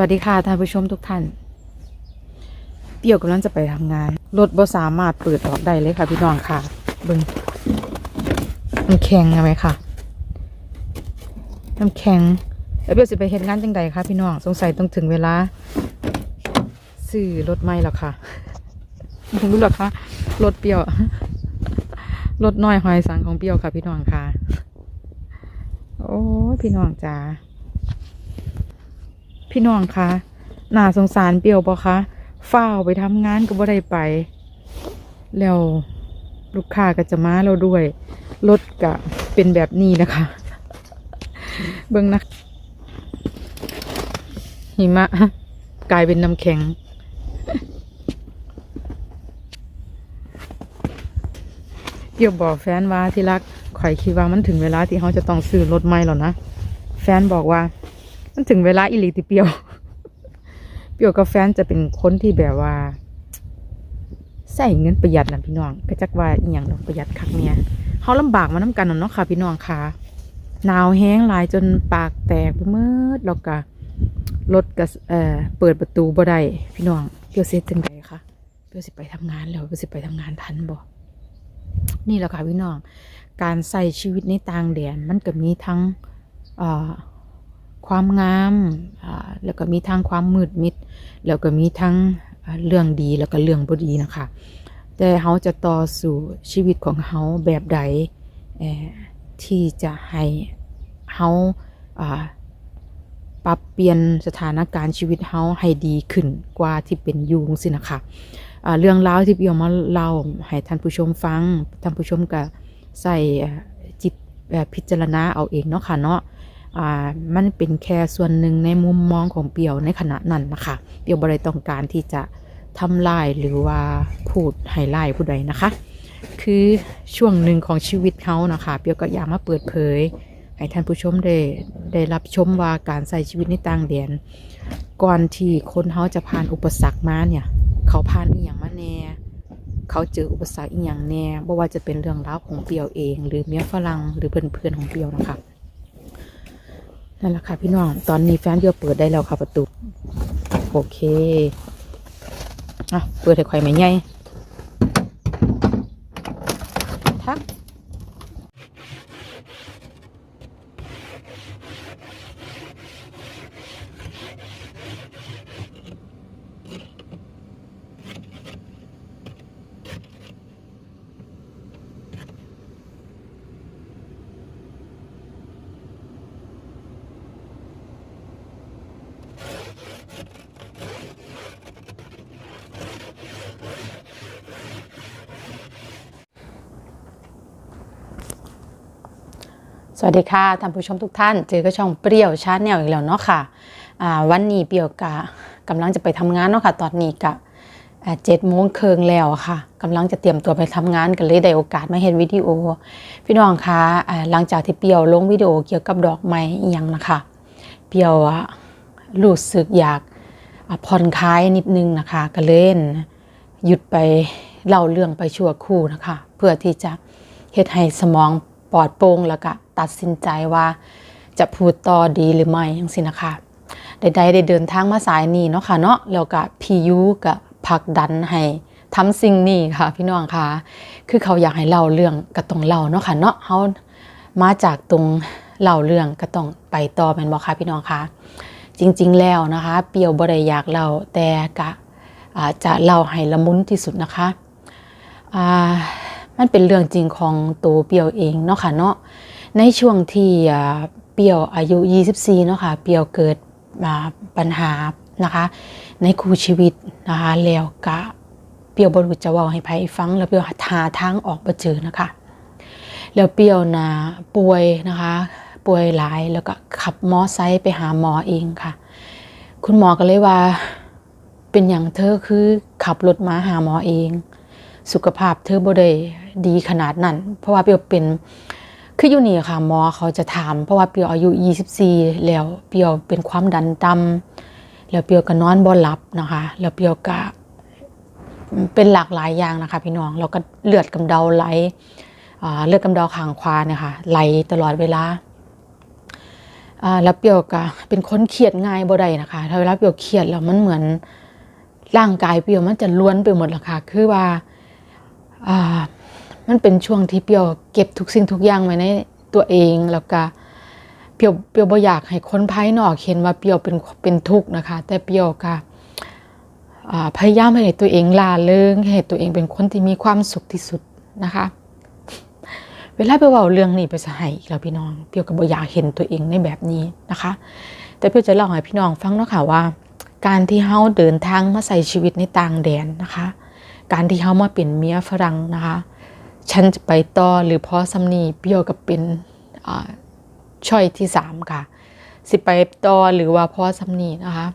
วัสดีค่ะท่านผู้ชมทุกท่าน เปียวกำลังจะไปทำงาน รถบ่สามารถเปิดออกได้เลยค่ะพี่น้องค่ะเบึงน้ำแข็งเอาไหมค่ะ น้ำแข็งแล้วเปียวจะไปเห็นงานจังใดคะพี่น้องสงสัยต้องถึงเวลาซื้อรถไม่แล้วค่ะรู้หรอคะรถเปียวรถน้อยหอยสังของเปียวค่ะ พี่น้องค่ะ โอ้พี่น้องจ้า พี่น้องคะน่าสงสารเปียวปะคะฝ้าวไปทำงานก็บ่ได้ไป แล้วลูกค้าก็จะมาเราด้วย รถก็เป็นแบบนี้นะคะ เบิ่งนะหิมะ กลายเป็นน้ำแข็งเดี๋ยวบอกแฟนว่าที่รักข่อยคิดว่ามันถึงเวลาที่เขาจะต้องซื้อรถใหม่แล้วนะ แฟนบอกว่า มันถึงเวลาอิลิติเปียว เปียวกับแฟนจะเป็นคนที่แบบว่าใส่เงินประหยัดนะพี่น้องก็จักว่าอีหยังดอกประหยัดคักเนี่ยเขาลำบากมาน้กันเนาะค่ะ พี่น้องค่ะหนาวแห้งหลายจนปากแตกไปเมื่อแล้วก็รถก็เอ่อเปิดประตูบ่ได้พี่น้องเปียวเซ็ตจังไดคะเปียวสิไปทำงานแล้วเปียวสิไปทำงานทันบ่นี่แหละค่ะพี่น้อง การใส่ชีวิตในต่างแดนมันก็มีทั้งเอ่อ ความงามแล้วก็มีทั้งความมืดมิด แล้วก็มีทั้งเรื่องดีแล้วก็เรื่องบ่ดีนะคะ แต่เขาจะต่อสู่ชีวิตของเขาแบบใดที่จะให้เขาปรับเปลี่ยนสถานการณ์ชีวิตเขาให้ดีขึ้นกว่าที่เป็นอยูงสินะคะเรื่องราวที่พี่เอามาเล่าให้ท่านผู้ชมฟังท่านผู้ชมก็ใส่จิตพิจารณาเอาเองเนาะค่ะเนาะ มันเป็นแค่ส่วนหนึ่งในมุมมองของเปียวในขณะนั้นนะคะ เปียวบริต้องการที่จะทำลายหรือว่าพูดให้ไล่ผู้ใดนะคะ คือช่วงหนึ่งของชีวิตเขานะคะ เปียวก็อยากมาเปิดเผย ให้ท่านผู้ชมได้ได้รับชมว่าการใส่ชีวิตในต่างแดนก่อนที่คนเขาจะผ่านอุปสรรคมาเนี่ย เขาผ่านอีหยังมาแน่เขาเจออุปสรรคอีหยังแน่บ่ว่าจะเป็นเรื่องราวของเปียวเอง หรือเมียฝรั่งหรือเพื่อนๆของเปียวนะคะ นั่นแหละค่ะพี่น้อง ตอนนี้แฟนเดียวเปิดได้แล้วค่ะประตู โอเค อะ เปิดให้ข่อยไหมไงทัก สวัสดีค่ะท่านผู้ชมทุกท่าน เจอกับช่องเปรี้ยวชาแนลอีกแล้วเนาะค่ะอ่าวันนี้เปรี้ยวกะกำลังจะไปทำงานเนาะค่ะ ตอนนี้กะเจ็ดโมงเคิงแล้วค่ะกำลังจะเตรียมตัวไปทำงานกันเลยได้โอกาสมาเห็นวิดีโอ พี่น้องคะหลังจากที่เปรี้ยวลงวิดีโอเกี่ยวกับดอกไม้อหยังนะคะ เปรี้ยวอะรู้สึกอยากผ่อนคลายนิดนึงนะคะก็เล่นหยุดไปเล่าเรื่องไปชั่วคู่นะคะ เพื่อที่จะเฮ็ดให้สมอง ปลอดโปร่งแล้วก็ตัดสินใจว่าจะพูดต่อดีหรือไม่ยังสินะคะใดๆได้เดินทางมาสายนี้เนาะค่ะเนาะแล้วก็พียูก็ผลักดันให้ทำสิ่งนี้ค่ะ พี่น้องค่ะ คือเขาอยากให้เล่าเรื่องก็ต้องเล่าเนาะค่ะเนาะเขามาจากตรงเล่าเรื่องก็ต้องไปต่อแมนบ่คะพี่น้องคะจริง ๆ แล้วนะคะ เปียวบ่ได้อยากเล่าแต่กะจะเล่าให้ละมุนที่สุดนะคะอ่า มันเป็นเรื่องจริงของตัวเปียวเองเนาะค่ะเนาะในช่วงที่อ่าเปียวอายุ 24เนาะค่ะเปียวเกิดปัญหานะคะ ในคู่ชีวิตนะคะแล้วกะเปียวบรูจะเว้าให้ไผฟัง แล้วเปียวหาทางออกบ่เจอนะคะ แล้วเปียวนะป่วยนะคะป่วยหลายแล้วก็ขับมอไซค์ไปหาหมอเองค่ะ คุณหมอก็เลยว่าเป็นอย่างเธอคือขับรถมาหาหมอเอง สุขภาพเธอบ่ได้ ดีขนาดนั้น เพราะว่าเปียวเป็นคืออยู่นี่ค่ะหมอเขาจะถาม เพราะว่าเปียวอายุ 24 แล้วเปียวเป็นความดันต่ำแล้วเปียวก็นอนบ่หลับนะคะ แล้วเปียวก็เป็นหลากหลายอย่างนะคะ พี่น้องแล้วก็เลือดกำเดาไหลเลือดกำเดาขางขวาเนี่ยค่ะไหลตลอดเวลาแล้วเปียวก็เป็นคนเครียดง่ายบ่ได้นะคะถ้าเวลาเปียวเครียดแล้วมันเหมือนร่างกายเปียวมันจะล้วนไปหมดละค่ะคือว่าอ่า มันเป็นช่วงที่เปียวเก็บทุกสิ่งทุกอย่างไว้ในตัวเองแล้วก็เปียวเปียวบ่อยากให้คนภายนอกเห็นว่าเปียวเป็นเป็นทุกข์นะคะ แต่เปียวก็พยายามให้ตัวเองล่าเริงให้ตัวเองเป็นคนที่มีความสุขที่สุดนะคะ เวลาไปเว่าเรื่องนี้ไปสหายอีกแล้วพี่น้องเปียวกับบ่อยากเห็นตัวเองในแบบนี้นะคะ แต่เปียวจะเล่าให้พี่น้องฟังเนาะค่ะว่า การที่เฮาเดินทางมาใส่ชีวิตในต่างแดนนะคะ การที่เฮามาเป็นเมียฝรั่งนะคะ ฉันจะไปต่อหรือพอสำนีเปียวกับเป็นช่อยที่สามค่ะ สิไปต่อหรือว่าพอสำนีนะคะ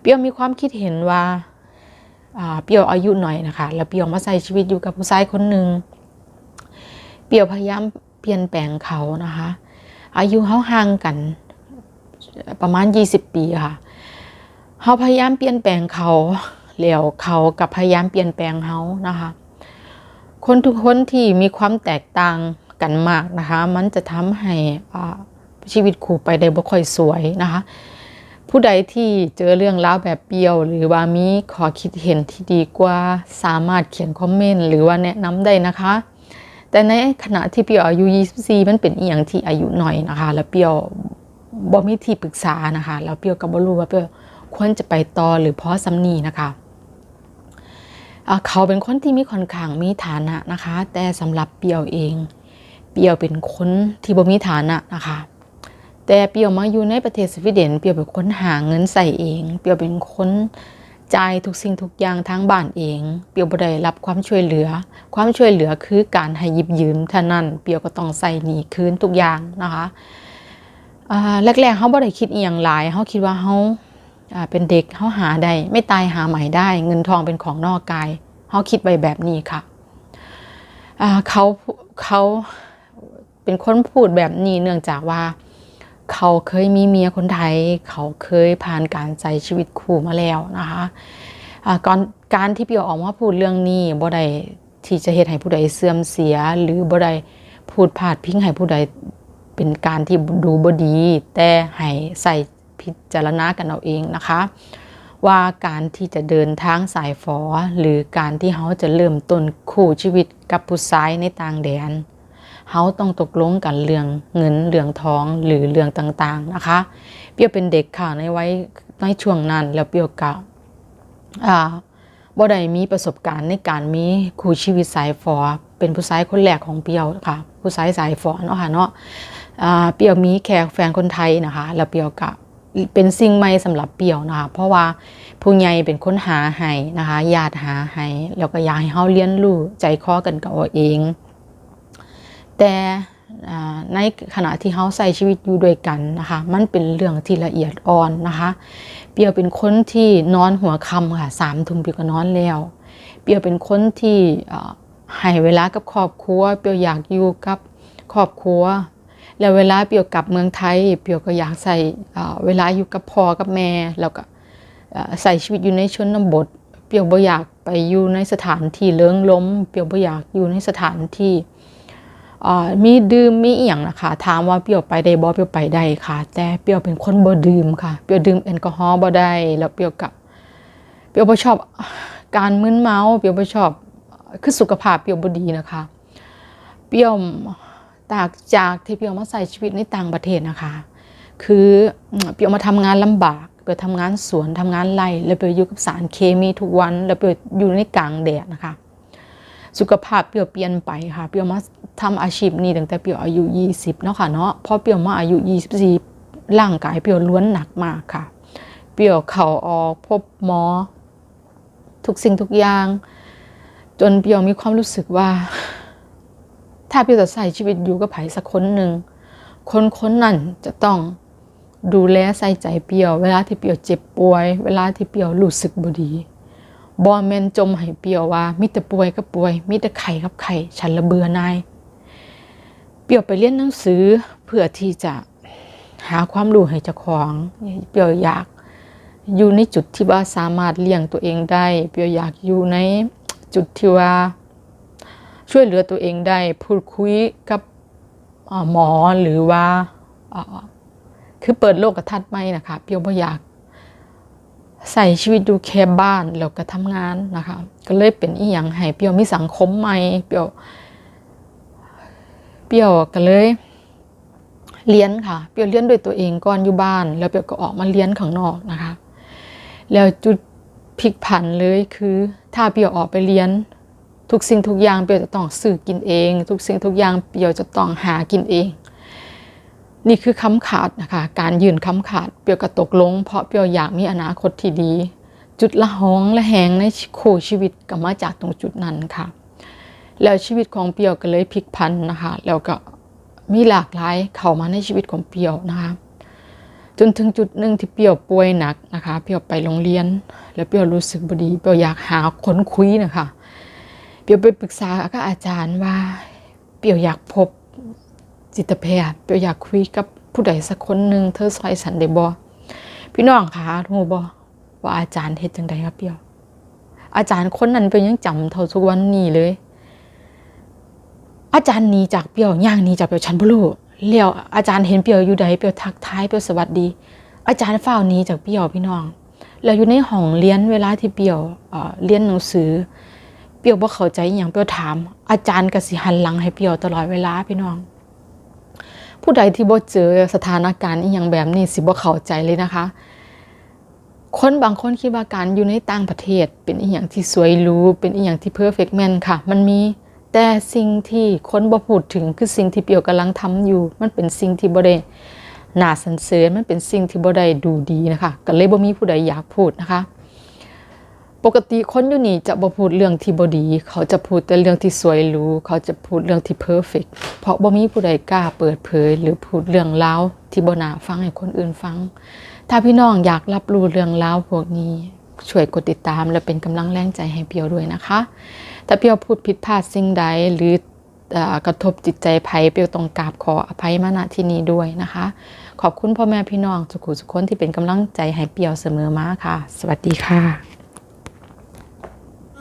เปียวมีความคิดเห็นว่าอ่าเปียวอายุหน่อยนะคะ แล้วเปียวมาใส่ชีวิตอยู่กับผู้ชายคนหนึ่งเปียวพยายามเปลี่ยนแปลงเขานะคะ อายุเขาห่างกันประมาณ 20 ปีค่ะเขาพยายามเปลี่ยนแปลงเขาแล้วเขากับพยายามเปลี่ยนแปลงเขานะคะ คนทุกคนที่มีความแตกต่างกันมากนะคะ มันจะทำให้อาชีวิตคู่ไปได้บ่ค่อยสวยนะคะ ผู้ใดที่เจอเรื่องราวแบบเปรียว หรือว่ามีขอคิดเห็นที่ดีกว่าสามารถเขียนคอมเมนต์หรือว่าแนะนำได้นะคะ แต่ในขณะที่เปียวอายุ 24 มันเป็นอีหยังที่อายุหน่อยนะคะ แล้วเปียวบ่มีที่ปรึกษานะคะ แล้วเปียวก็บ่รู้ว่าเปียวควรจะไปต่อหรือเพาะสำนีนะคะ เขาเป็นคนที่มีค่อนข้างมีฐานะนะคะ แต่สำหรับเปียวเอง เปียวเป็นคนที่บ่มีฐานะนะคะ แต่เปียวมาอยู่ในประเทศสวีเดน เปียวเป็นคนหาเงินใส่เอง เปียวเป็นคนจ่ายทุกสิ่งทุกอย่างทางบ้านเอง เปียวบ่ได้รับความช่วยเหลือ ความช่วยเหลือคือการให้ยิบยืมเท่านั้น เปียวก็ต้องใส่หนี้คืนทุกอย่างนะคะอ่าแรกๆเขาบ่ได้คิดอีหยังหลายเขาคิดว่าเขา เป็นเด็กเขาหาได้ไม่ตายหาใหม่ได้ เงินทองเป็นของนอกกายเขาคิดไว้แบบนี้ค่ะเขาเขาเป็นคนพูดแบบนี้เนื่องจากว่า เขาเคยมีเมียคนไทย เขาเคยผ่านการใช้ชีวิตคู่มาแล้วนะคะก่อนการที่เปียวออกมาพูดเรื่องนี้บ่ได้ที่จะเฮ็ดให้ผู้ใดเสื่อมเสีย หรือบ่ได้พูดพาดพิงให้ผู้ใดเป็นการที่ดูบ่ดี แต่ให้ใส่ พิจารณากันเอาเองนะคะ ว่าการที่จะเดินทางสายฝอ หรือการที่เขาจะเริ่มต้นคู่ชีวิตกับผู้ชายในต่างแดนเขาต้องตกลงกันเรื่องเงินเรื่องทองหรือเรื่องต่างๆนะคะ เปียวเป็นเด็กค่ะในไว้ในช่วงนั้นแล้วเปียวกะอ่าบ่ได้มีประสบการณ์ในการมีคู่ชีวิตสายฝอเป็นผู้ชายคนแรกของเปียวค่ะผู้ชายสายฝอเนาะค่ะเนาะเปียวมีแค่แฟนคนไทยนะคะ แล้วเปียวกะ เป็นสิ่งใหม่สำหรับเปียวนะคะ เพราะว่าผู้ใหญ่เป็นคนหาให้นะคะญาติหาให้แล้วก็อยากให้เฮาเรียนรู้ใจคอกันกับเอาเอง แต่ในขณะที่เขาใส่ชีวิตอยู่ด้วยกันนะคะ มันเป็นเรื่องที่ละเอียดอ่อนนะคะ เปียวเป็นคนที่นอนหัวค่ำค่ะสามทุ่มเปียวก็นอนแล้ว เปียวเป็นคนที่ให้เวลากับครอบครัว เปียวอยากอยู่กับครอบครัว แล้วเวลาเปียวกลับเมืองไทย เปียวก็อยากใส่เวลาอยู่กับพ่อกับแม่แล้วก็ใส่ชีวิตอยู่ในชนบท เปียวบ่อยากไปอยู่ในสถานที่เลิงล้ม เปียวบ่อยากอยู่ในสถานที่มีดื่มมีอียงนะคะถามว่าเปรียวไปได้บ่เปรียวไปได้ค่ะ แต่เปรียวเป็นคนบ่ดื่มค่ะ เปรียวดื่มแอลกอฮอล์บ่ได้แล้วเปรียวกับ เปรียวบ่ชอบการมึนเมา เปรียวบ่ชอบคือสุขภาพเปรียวบ่ดีนะคะ เปรียว ตากจากที่เปียวมาใส่ชีวิตในต่างประเทศนะคะ คือเปียวมาทำงานลำบากเปียวทำงานสวนทำงานไร่แล้วเปียวอยู่กับสารเคมีทุกวัน แล้วเปียวอยู่ในกลางแดดนะคะ สุขภาพเปียวเปลี่ยนไปค่ะ เปียวมาทำอาชีพนี้ตั้งแต่เปียวอายุ 20เนาะค่ะเนาะพอเปียวมาอายุ 24 ร่างกายเปียวล้วนหนักมากค่ะ เปียวเข่าออกพบหมอ ทุกสิ่งทุกอย่าง จนเปียวมีความรู้สึกว่า ถ้าเปรียวจะใส่ชีวิตอยู่กับไผสักคนหนึ่งคนคนนั้นจะต้องดูแลใส่ใจเปียว เวลาที่เปียวเจ็บป่วย เวลาที่เปียวรู้สึกบดีบอแมนจมให้เปียวว่ามีแต่ป่วยก็ป่วยมีแต่ไข่กับไข่ฉันละเบื่อนาย เปียวไปเรียนหนังสือเพื่อที่จะหาความรู้ให้เจ้าของ เปียวอยากอยู่ในจุดที่ว่าสามารถเลี้ยงตัวเองได้ เปียวอยากอยู่ในจุดที่ว่า ช่วยเหลือตัวเองได้พูดคุยกับหมอหรือว่าคือเปิดโลกทัศน์ใหม่นะคะเปียวบ่อยากใส่ชีวิตอยู่แค่บ้านแล้วก็ทำงานนะคะ ก็เลยเป็นอีหยังให้เปียวมีสังคมใหม่เปียวเปียวก็เลยเรียนค่ะเปียวเรียนด้วยตัวเองก่อนอยู่บ้าน แล้วเปียวก็ออกมาเรียนข้างนอกนะคะ แล้วจุดพลิกผันเลยคือ ถ้าเปียวออกไปเรียน ทุกสิ่งทุกอย่างเปียวจะต้องซื้อกินเอง ทุกสิ่งทุกอย่างเปียวจะต้องหากินเอง นี่คือคำขาดนะคะการยืนคำขาดเปียวก็ตกลง เพราะเปียวอยากมีอนาคตที่ดี จุดละห้องและแหงในคู่ชีวิตก็มาจากตรงจุดนั้นค่ะ แล้วชีวิตของเปียวก็เลยพลิกพันนะคะแล้วก็มีหลากหลายเข้ามาในชีวิตของเปียวนะคะจนถึงจุดหนึ่งที่เปียวป่วยหนักนะคะ เปียวไปโรงเรียน แล้วเปียวรู้สึกบดี เปียวอยากหาคนคุยนะคะ เปียวไปปรึกษากับอาจารย์ว่า เปียวอยากพบจิตแพทย์ เปียวอยากคุยกับผู้ใดสักคนหนึ่งเธอซอยสันได้บ่พี่น้องคะรู้บ่ว่าอาจารย์เฮ็ดจังไดครับเปียว อาจารย์คนนั้นเปียวยังจำเท่าทุกวันนี้เลย อาจารย์หนีจากเปียวย่างหนีจากเปียวฉันบ่รู้แล้วอาจารย์เห็นเปียวอยู่ใดเปียวทักทายเปียวสวัสดี อาจารย์เฝ้าหนีจากเปียวพี่น้องแล้วอยู่ในห้องเรียนเวลาที่เปียวเอ่อเรียนหนังสือ เปียวบ่เข้าใจอย่างเปียวถาม อาจารย์ก็สิหันหลังให้เปียวตลอดเวลาพี่น้อง ผู้ใดที่บ่เจอสถานการณ์อีหยังแบบนี้สิบ่เข้าใจเลยนะคะ คนบางคนคิดว่าการอยู่ในต่างประเทศ เป็นอีหยังที่สวยหรูเป็นอีหยังที่เพอร์เฟกแมนค่ะ มันมีแต่สิ่งที่คนบ่พูดถึงคือสิ่งที่เปียวกำลังทำอยู่ มันเป็นสิ่งที่บ่ได้น่าสรรเสริญมันเป็นสิ่งที่บ่ได้ดูดีนะคะก็เลยบ่มีผู้ใดอยากพูดนะคะ ปกติคนอยู่นี่จะบ่พูดเรื่องที่บดี เขาจะพูดแต่เรื่องที่สวยหรูเขาจะพูดเรื่องที่เพอร์เฟกเพราะบ่มีผู้ใดกล้าเปิดเผย หรือพูดเรื่องราที่บ่น่าฟังให้คนอื่นฟัง ถ้าพี่น้องอยากรับรู้เรื่องราพวกนี้ช่วยกดติดตามและเป็นกำลังแรงใจให้เปียวด้วยนะคะ ถ้าเปียวพูดผิดพลาดสิ่งใดหรืออกระทบจิตใจภัยเปียวต้องกราบขออภัยมาณที่นี้ด้วยนะคะ ขอบคุณพ่อแม่พี่น้องสุขุสุคนที่เป็นกำลังใจให้เปียวเสมอมาค่ะ สวัสดีค่ะ